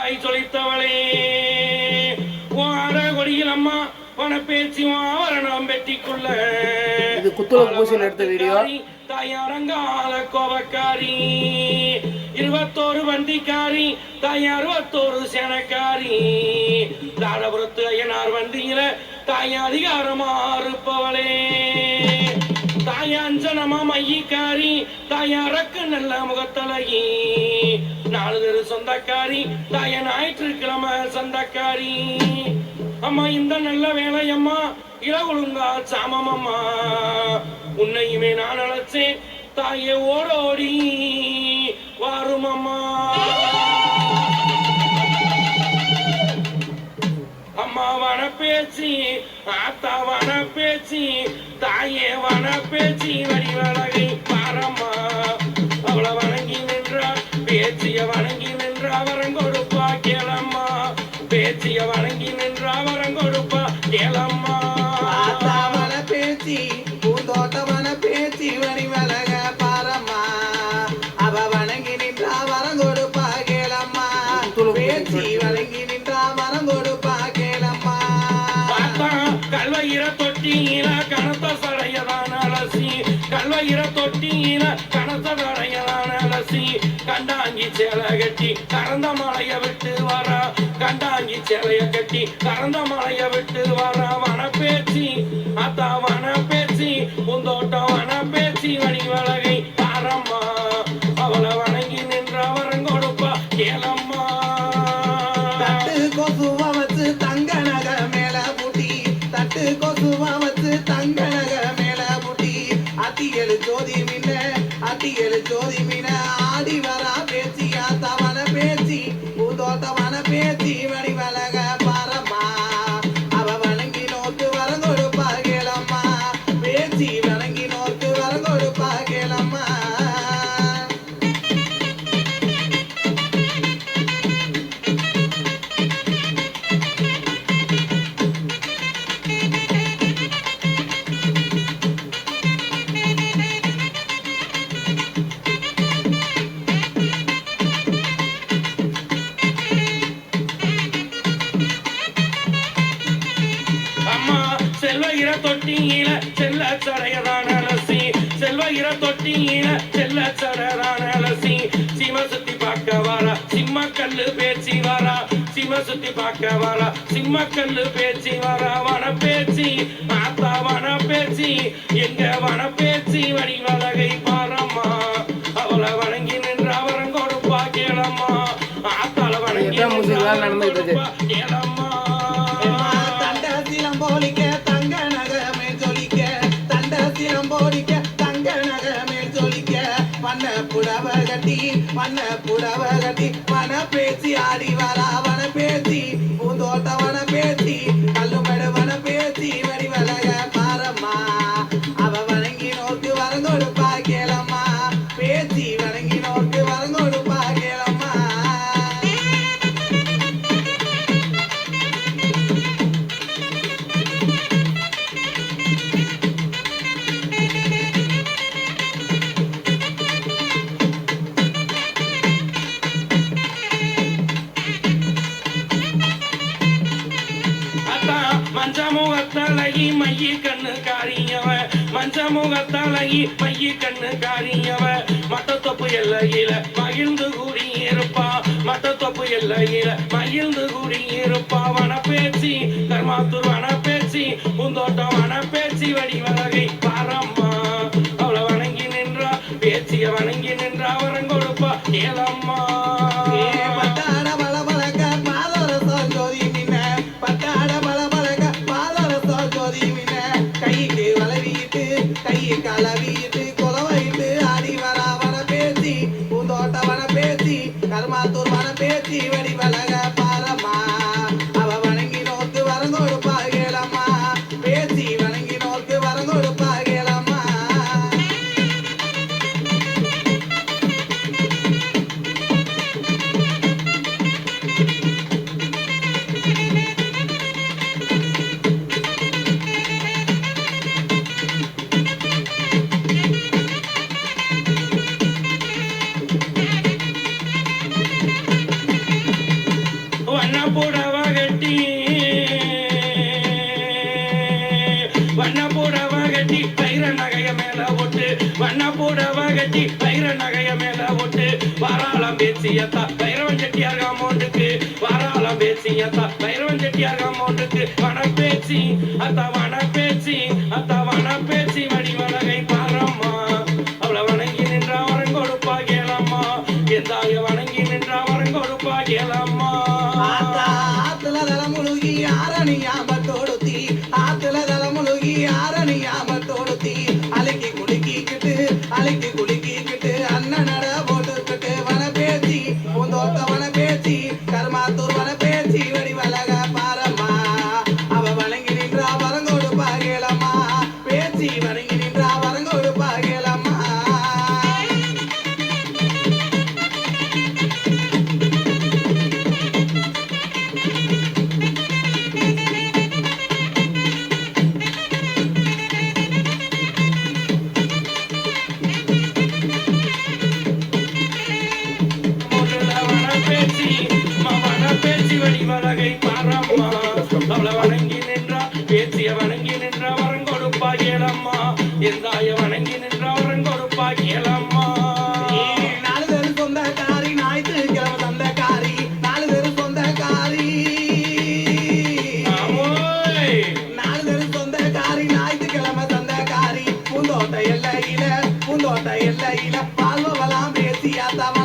ஆய் சொலித்தவளே வார கொடியில் அம்மா பண பேச்சு ஆவரணம் வெட்டிக்குள்ள. இது குத்துவிளக்கு பூசையில் எடுத்த வீடியோ. தாயாரங்கால கோபக்காரி. இருபத்தோரு வண்டிக்காரி தாய் அறுபத்தோரு சேனக்காரி. தாரபுரத்து ஐயனார் வண்டியில தாய் அதிகாரமா இருப்பவளே தாய் அஞ்சனமா மையிக்காரி தாய் அரக்கு நல்ல முகத்தழகி. நாலு சொந்தக்காரி தாய ஞாயிற்றுக்கிழமை சொந்தக்காரி. அம்மா இந்த நல்ல வேலை அம்மா இளவுழுங்கா சாமம் அம்மா. உன்னையுமே நான் அழைச்சேன் தாயே ஓடோடி வாரும் அம்மா. அம்மா வன பேச்சு ஆத்தா வன பேச்சு தாயே வன பேச்சு வடிவழகை பேச்சிய வணங்கி நின்றா வரம் கொடுப்பா கேளம்மா. பேச்சிய வணங்கி நின்றா வரம் கொடுப்பா கேளம்மா. ஆத்தாவன பேச்சு பூந்தோட்டவன பேச்சு வடிவலக பாரம்மா. அவ வணங்கி நின்றா வரம் கொடுப்பா கேளம்மா பேச்சு வணங்கி நின்றா வரம் கொடுப்பா கேளம்மா. பார்த்தா கல்வயிர தொட்டியில கனத்த சடையதான அலசி. கல்வயிர தொட்டியில கனத்த சடையதான அலசி கண்டாங்கி சேலை கட்டி கறந்த மலைய விட்டு வரா. கண்டாங்கி சேலைய கட்டி கறந்த மலைய விட்டு வரா. வன பேச்சு அத்தா வன பேச்சு உந்தோட்டம் வன பேச்சு வடிவழகை தொட்டியில செல்ல சடையதான அலசி. செல்வ இர தொட்டியில செல்ல சடையதான அலசி. சிம சுத்தி பார்க்க வாரா சிம்ம கல்லு பேச்சு வாரா. சிம சுத்தி பார்க்க வாரா சிம்ம கல்லு பேச்சு வாரா. வன பேச்சு ஆத்தா வன பேச்சு எங்க வன பேச்சு வடிவலகை பாரம்மா. அவளை வணங்கி நின்று அவரம் கொடுப்பா கேளம்மா. ஆத்தால வணங்கி நடந்துகிட்டு இருக்கு. புடவ கட்டி வண்ண புடவ கட்டி வன பேசி ஆடி வரா வன பேசி முகத்தழகி மைய கண்ணு காரியவ மஞ்ச முகத்தழகி மைய கண்ணு காரியவ. மட்டத்தொப்பு எல்லையில மகிழ்ந்து கூடி இருப்பா மட்டத்தொப்பு எல்லையில மகிழ்ந்து கூடி இருப்பா. வன பேச்சு கர்மாத்தூர் வன பேச்சு பூந்தோட்டம் வன பேச்சு வடிவலகை பாரம்மா. அவளை வணங்கி நின்றா பேச்சிய வணங்கி நின்றா வரங்கொடுப்பா ஏலம்மா. வாராளம் பேச்சியத்தா பைரவன் செட்டியார் அமௌண்ட்டுக்கு வாராளம் பேச்சியத்தா பைரவன் செட்டியார் அமௌண்ட்டுக்கு வன பேச்சு அத்தா வன பேச்சு அத்தா வன பேச்சு பாரம்மா அவளை வணங்கி நின்றா பேச்சிய வணங்கி நின்றா வரம் கொடுப்பா கேளம்மா எந்தாய வணங்கி நின்றா வரம் கொடுப்பா கேளம்மா நாலு பேரு சொந்தக்காரி ஞாயிற்றுக்கிழமை சொந்தக்காரி நாலு பேரு சொந்தக்காரி. ஆமோய் நாலு பேரு சொந்தக்காரி ஞாயிற்றுக்கிழமை சொந்தக்காரி பூந்தோட்ட எல்லையில பூந்தோட்ட எல்லையில வாழ்வவெல்லாம் பேசி ஆத்தாவன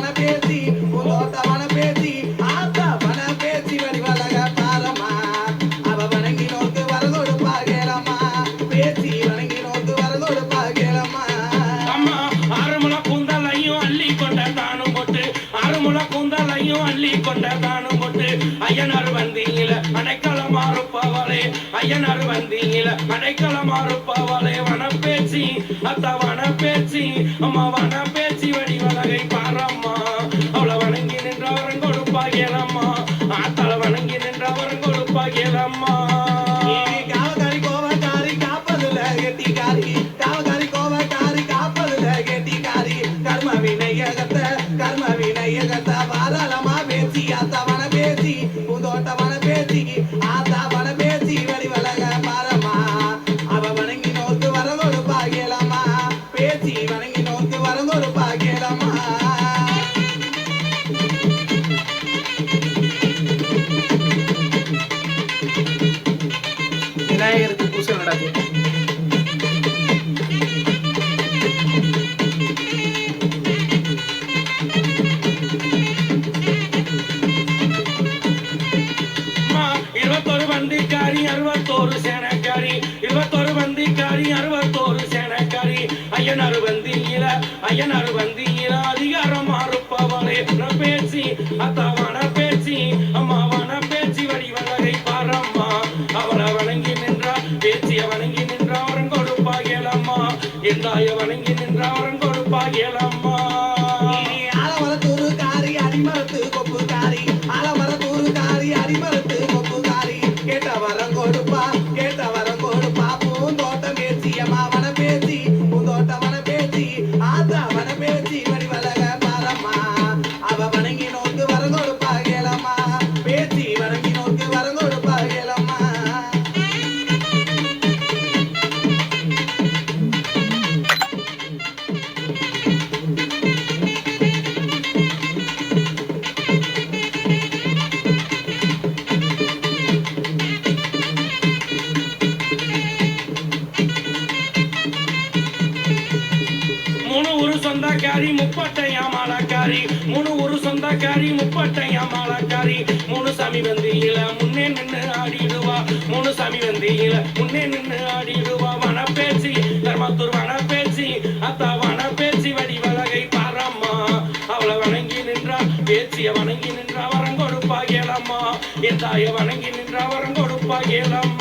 ஆறுமுள அள்ளி கொண்ட தானும் போட்டு ஐயனார் வந்தீங்கள அடைக்கலம் மாறுப்பவளே ஐயனார் வந்தீங்கள அடைக்கலம் வன வனப்பேச்சி அத்த வனப்பேச்சி அம்மா வனப்பேச்சி வடிவலகை பாரம்மா. விநாயகருக்கு இருபத்தொரு வண்டிக்காரி அறுபத்தோரு சேனக்காரி. இருபத்தொரு வண்டிக்காரி அறுபத்தோரு சேனக்காரி. ஐயனார் வந்தியில ஐயனார் வந்தியில எந்தாய வணங்கி நின்றா அவரம் கொடுப்பா கேளம்மா காரி அடிமரத்து? சொந்தக்காரி முப்பட்டையாம் மூணு சாமி வந்தியில முன்னே நின்று ஆடிடுவா. மூணு சாமி இல முன்னே நின்று ஆடிடுவா. வனப்பேச்சி தர்மத்தூர் வனப்பேச்சி அத்தா வனப்பேச்சி வடிவலகை பாரம்மா. அவளை வணங்கி நின்றா பேச்சிய வணங்கி நின்றா வரம் கொடுப்பா கேளம்மா என் தாய வணங்கி நின்றா வரம் கொடுப்பா கேளம்மா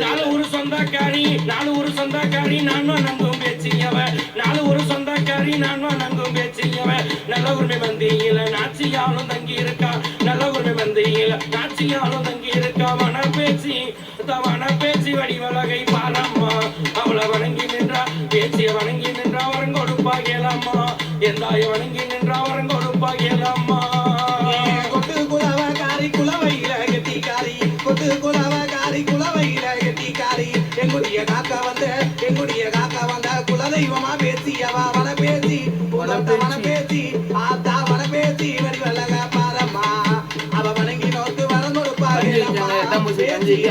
நாலு ஒரு சொந்தக்காரி நாலு ஒரு சொந்தக்காரி நானும் நங்கும் பேச்சியவ நாலு ஒரு சொந்தக்காரி நானும் நங்கும் பேச்சியவ நல்ல உரிமை மந்தியில நாச்சியாலும் தங்கி இருக்கா நல்ல உரிமை மந்தியில நாச்சியாலும் தங்கி இருக்கா வன பேச்சு தவன பேச்சு வடிவலகை பாரம்மா. அவளை வணங்கி நின்றா பேச்சிய வணங்கி நின்றா வரம் கேளாமா கேளம்மா எந்தாய வணங்கி நின்றா வரம் கேளாமா எங்குடைய காக்கா வந்த எங்குடைய காக்கா வந்த குலதெய்வமா பேசியவ வன பேசி வன பேசி. ஆத்தா வன பேசி வடிவலக பாரம்மா. அவ வணங்கி நோக்கு வரம் கொடுப்பா கஞ்சி வச்சாங்க, எட்டாம் பூசி கஞ்சிக்கு